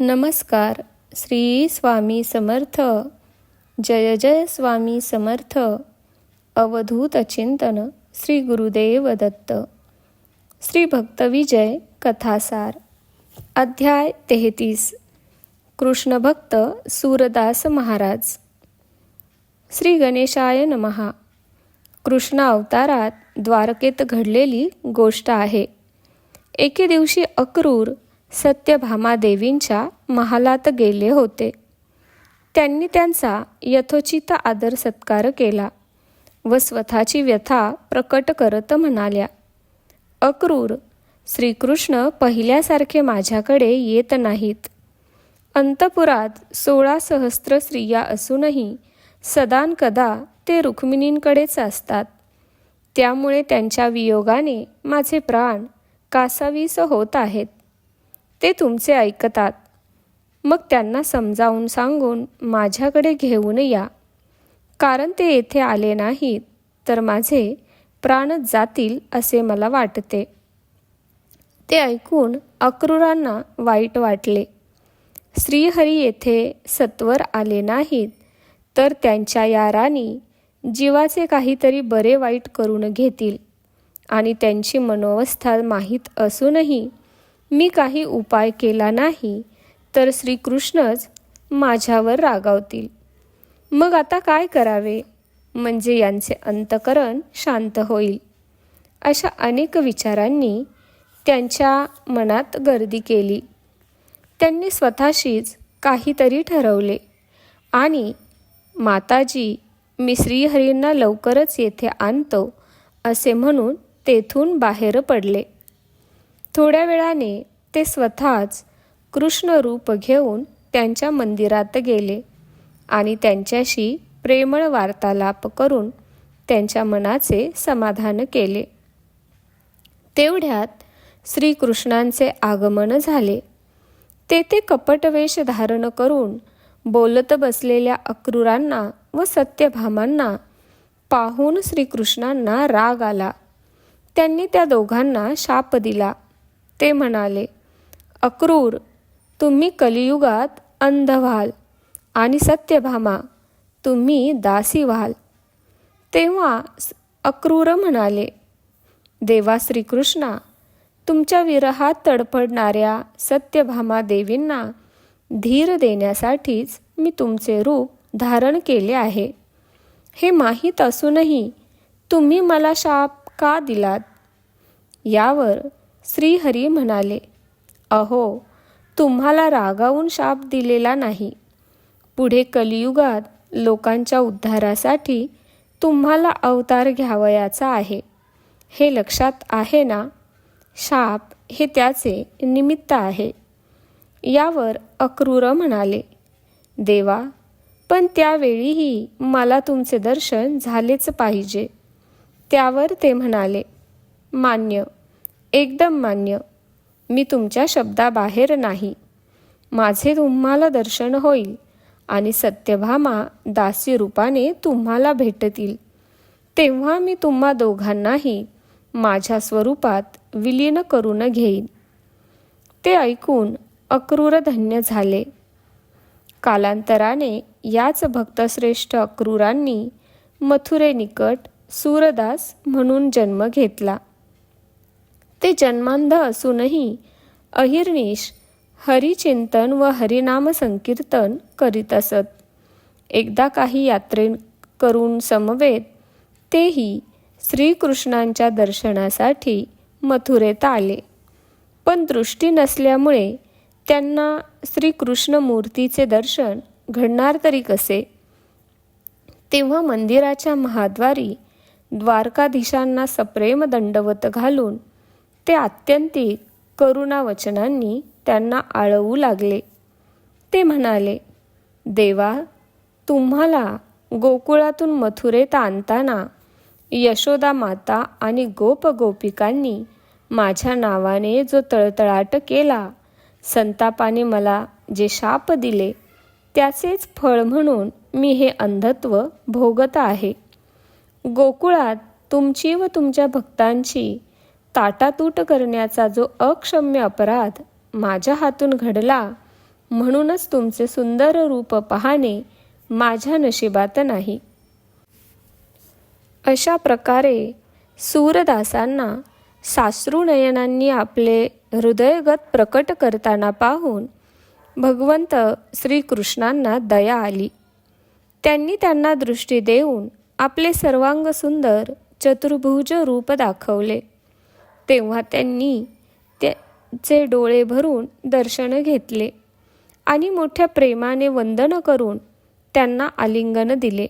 नमस्कार. श्री स्वामी समर्थ. जय जय स्वामी समर्थ. अवधूत चिंतन श्री गुरुदेव दत्त. श्री भक्तविजय कथासार. अध्याय तेहतीस. कृष्णभक्त सूरदास महाराज. श्री गणेशाय नमहा कृष्ण अवतारात द्वारकेत घडलेली गोष्ट आहे. एके दिवशी अक्रूर सत्यभामादेवींच्या महालात गेले होते. त्यांनी त्यांचा यथोचित आदर सत्कार केला व स्वतःची व्यथा प्रकट करत म्हणाल्या अक्रूर श्रीकृष्ण पहिल्यासारखे माझ्याकडे येत नाहीत. अंतपुरात सोळा सहस्त्र स्त्रिया असूनही सदानकदा ते रुक्मिणींकडेच असतात त्यामुळे त्यांच्या वियोगाने माझे प्राण कासावीस होत आहेत. ते तुमचे ऐकतात. मग त्यांना समजावून सांगून माझ्याकडे घेऊन या. कारण ते येथे आले नाहीत तर माझे प्राण जातील असे मला वाटते. ते ऐकून अक्रूरांना वाईट वाटले. श्रीहरी येथे सत्वर आले नाहीत तर त्यांच्या या राणी जीवाचे काहीतरी बरे वाईट करून घेतील आणि त्यांची मनोवस्था माहीत असूनही मी काही उपाय केला नाही तर श्रीकृष्णच माझ्यावर रागावतील. मग आता काय करावे? म्हणजे यांचे अंतकरण शांत होईल. अशा अनेक विचारांनी त्यांच्या मनात गर्दी केली. त्यांनी स्वतःशीच काहीतरी ठरवले. आणि माताजी मी श्रीहरींना लवकरच येथे आणतो असे म्हणून तेथून बाहेर पडले. थोड्या वेळाने ते स्वतःच कृष्णरूप घेऊन त्यांच्या मंदिरात गेले आणि त्यांच्याशी प्रेमळ वार्तालाप करून त्यांच्या मनाचे समाधान केले. तेवढ्यात श्रीकृष्णांचे आगमन झाले. तेथे कपटवेश धारण करून बोलत बसलेल्या अक्रूरांना व सत्यभामांना पाहून श्रीकृष्णांना राग आला. त्यांनी त्या दोघांना शाप दिला. ते म्हणाले अक्रूर तुम्ही कलियुगात अंध व्हाल आणि सत्यभामा तुम्ही दासी व्हाल. तेव्हा अक्रूर म्हणाले देवा श्रीकृष्णा तुमच्या विरहात तडफडणाऱ्या सत्यभामा देवींना धीर देण्यासाठीच मी तुमचे रूप धारण केले आहे. हे माहीत असूनही तुम्ही मला शाप का दिलात? यावर श्रीहरी म्हणाले अहो तुम्हाला रागावून शाप दिलेला नाही. पुढे कलियुगात लोकांच्या उद्धारासाठी तुम्हाला अवतार घ्यावयाचा आहे. हे लक्षात आहे ना? शाप हे त्याचे निमित्त आहे. यावर अक्रूर म्हणाले देवा पण त्यावेळीही मला तुमचे दर्शन झालेच पाहिजे. त्यावर ते म्हणाले मान्य एकदम मान्य. मी तुमच्या शब्दाबाहेर नाही. माझे तुम्हाला दर्शन होईल आणि सत्यभामा दासी रूपाने तुम्हाला भेटतील. तेव्हा मी तुम्हा दोघांनाही माझ्या स्वरूपात विलीन करून घेईन. ते ऐकून अक्रूर धन्य झाले. कालांतराने याच भक्तश्रेष्ठ अक्रूरांनी मथुरेनिकट सूरदास म्हणून जन्म घेतला. ते जन्मांध असूनही अहिर्निश हरिचिंतन व हरिनाम संकीर्तन करीत असत. एकदा काही यात्रे करून समवेत तेही श्रीकृष्णांच्या दर्शनासाठी मथुरेत आले. पण दृष्टी नसल्यामुळे त्यांना श्रीकृष्ण मूर्तीचे दर्शन घडणार तरी कसे? तेव्हा मंदिराच्या महाद्वारी द्वारकाधीशांना सप्रेम दंडवत घालून ते आत्यंतिक करुणावचनांनी त्यांना आळवू लागले. ते म्हणाले देवा तुम्हाला गोकुळातून मथुरेत आणताना यशोदा माता आणि गोप गोपिकांनी माझ्या नावाने जो तळतळाट केला संतापाने मला जे शाप दिले त्याचेच फळ म्हणून मी हे अंधत्व भोगत आहे. गोकुळात तुमची व तुमच्या भक्तांची ताटातूट करण्याचा जो अक्षम्य अपराध माझ्या हातून घडला म्हणूनच तुमचे सुंदर रूप पाहणे माझ्या नशिबात नाही. अशा प्रकारे सूरदासांना साश्रुनयनांनी आपले हृदयगत प्रकट करताना पाहून भगवंत श्रीकृष्णांना दया आली. त्यांनी त्यांना दृष्टी देऊन आपले सर्वांग सुंदर चतुर्भुज रूप दाखवले. तेव्हा त्यांनी त्याचे डोळे भरून दर्शन घेतले आणि मोठ्या प्रेमाने वंदन करून त्यांना आलिंगन दिले.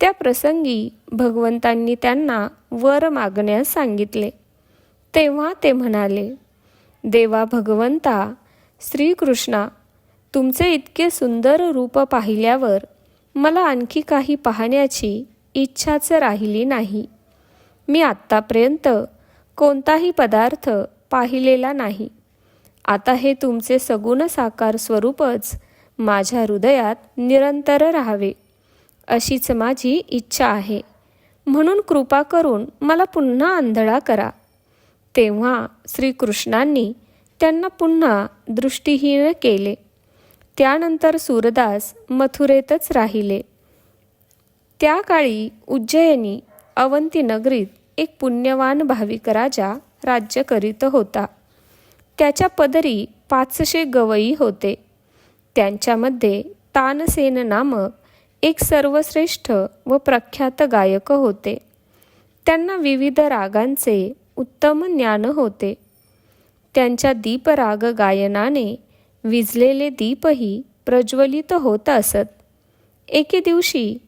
त्या प्रसंगी भगवंतांनी त्यांना वर मागण्यास सांगितले. तेव्हा ते म्हणाले देवा भगवंता श्रीकृष्णा तुमचे इतके सुंदर रूप पाहिल्यावर मला आणखी काही पाहण्याची इच्छाच राहिली नाही. मी आत्तापर्यंत कोणताही पदार्थ पाहिलेला नाही. आता हे तुमचे सगुण साकार स्वरूपच माझ्या हृदयात निरंतर राहावे अशीच माझी इच्छा आहे. म्हणून कृपा करून मला पुन्हा आंधळा करा. तेव्हा श्रीकृष्णांनी त्यांना पुन्हा दृष्टीहीन केले. त्यानंतर सूरदास मथुरेतच राहिले. त्या काळी उज्जयिनी अवंती नगरीत एक पुण्यवान भाविक राजा राज्य करीत होता. त्याच्या पदरी पाचशे गवई होते. त्यांच्यामध्ये तानसेन नामक एक सर्वश्रेष्ठ व प्रख्यात गायक होते. त्यांना विविध रागांचे उत्तम ज्ञान होते. त्यांच्या दीपराग गायनाने विजलेले दीपही प्रज्वलित होत असत. एके दिवशी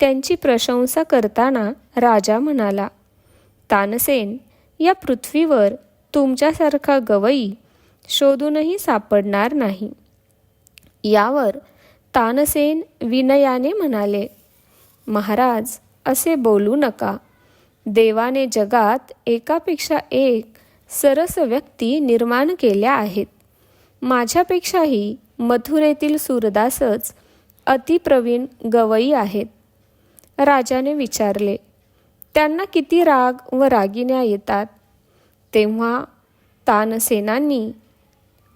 त्यांची प्रशंसा करताना राजा म्हणाला तानसेन या पृथ्वीवर तुमच्यासारखा गवई शोधूनही सापडणार नाही. यावर तानसेन विनयाने म्हणाले महाराज असे बोलू नका. देवाने जगात एकापेक्षा एक सरस व्यक्ती निर्माण केल्या आहेत. माझ्यापेक्षाही मथुरेतील सूरदासच अतिप्रवीण गवई आहेत. राजाने विचारले त्यांना किती राग व रागिण्या येतात तेव्हा तानसेनांनी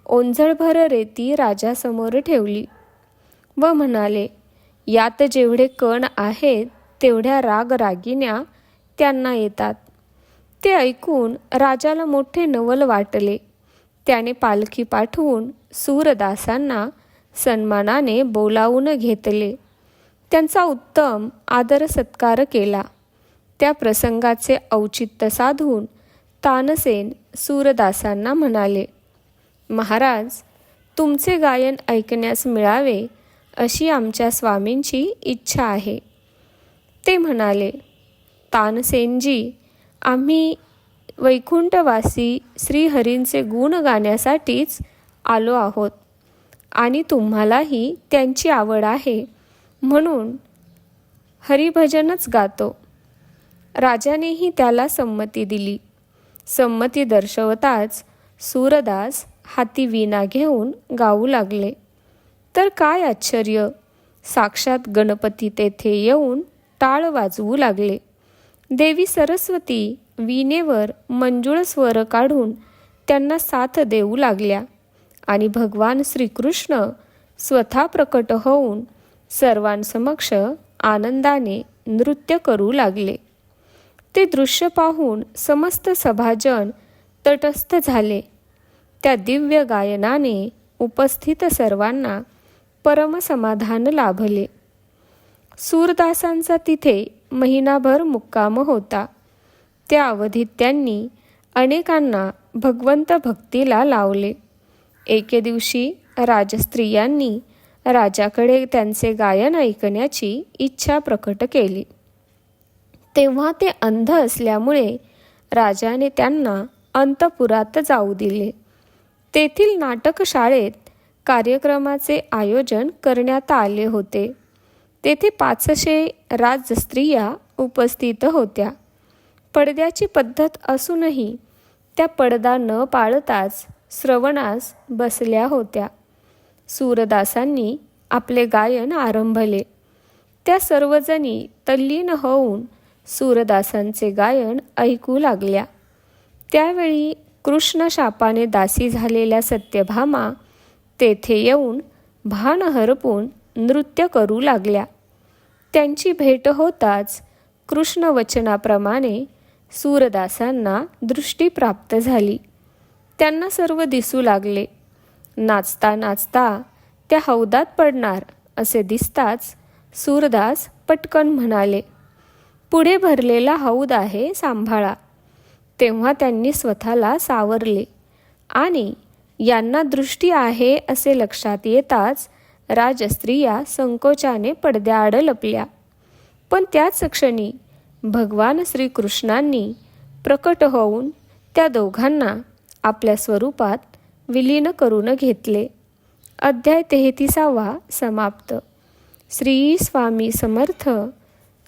ओंझळभर रेती राजासमोर ठेवली व म्हणाले यात जेवढे कण आहेत तेवढ्या राग रागिण्या त्यांना येतात. ते ऐकून राजाला मोठे नवल वाटले. त्याने पालखी पाठवून सूरदासांना सन्मानाने बोलावून घेतले. त्यांचा उत्तम आदर सत्कार केला. त्या प्रसंगाचे औचित्य साधून तानसेन सूरदासांना म्हणाले महाराज तुमचे गायन ऐकण्यास मिळावे अशी आमच्या स्वामींची इच्छा आहे. ते म्हणाले तानसेनजी आम्ही वैकुंठवासी श्रीहरींचे गुण गाण्यासाठीच आलो आहोत आणि तुम्हालाही त्यांची आवड आहे म्हणून हरिभजनच गातो. राजानेही त्याला संमती दिली. संमती दर्शवताच सूरदास हाती विना घेऊन गाऊ लागले. तर काय आश्चर्य! साक्षात गणपती तेथे येऊन टाळ वाजवू लागले. देवी सरस्वती विणेवर मंजुळ स्वर काढून त्यांना साथ देऊ लागल्या आणि भगवान श्रीकृष्ण स्वतः प्रकट होऊन सर्वांसमक्ष आनंदाने नृत्य करू लागले. ते दृश्य पाहून समस्त सभाजन तटस्थ झाले. त्या दिव्य गायनाने उपस्थित सर्वांना परमसमाधान लाभले. सूरदासांचा तिथे महिनाभर मुक्काम होता. त्या अवधीत त्यांनी अनेकांना भगवंत भक्तीला लावले. एके दिवशी राजस्त्रियांनी राजाकडे त्यांचे गायन ऐकण्याची इच्छा प्रकट केली. तेव्हा ते अंध असल्यामुळे राजाने त्यांना अंतपुरात जाऊ दिले. तेथील नाटकशाळेत कार्यक्रमाचे आयोजन करण्यात आले होते. तेथे पाचशे राजस्त्रिया उपस्थित होत्या. पडद्याची पद्धत असूनही त्या पडदा न पाळताच श्रवणास बसल्या होत्या. सूरदासांनी आपले गायन आरंभले. त्या सर्वजणी तल्लीन होऊन सूरदासांचे गायन ऐकू लागल्या. त्यावेळी कृष्ण शापाने दासी झालेल्या सत्यभामा तेथे येऊन भान हरपून नृत्य करू लागल्या. त्यांची भेट होताच कृष्ण वचनाप्रमाणे सूरदासांना दृष्टी प्राप्त झाली. त्यांना सर्व दिसू लागले. नाचता नाचता त्या हौदात पडणार असे दिसताच सूरदास पटकन म्हणाले पुढे भरलेला हौद आहे सांभाळा. तेव्हा त्यांनी स्वतःला सावरले. आणि यांना दृष्टी आहे असे लक्षात येताच राजस्त्रिया संकोचाने पडद्याआड लपल्या. पण त्याच क्षणी भगवान श्रीकृष्णांनी प्रकट होऊन त्या दोघांना आपल्या स्वरूपात विलीन करून घेतले. अध्याय तेहतीसावा समाप्त. श्री स्वामी समर्थ.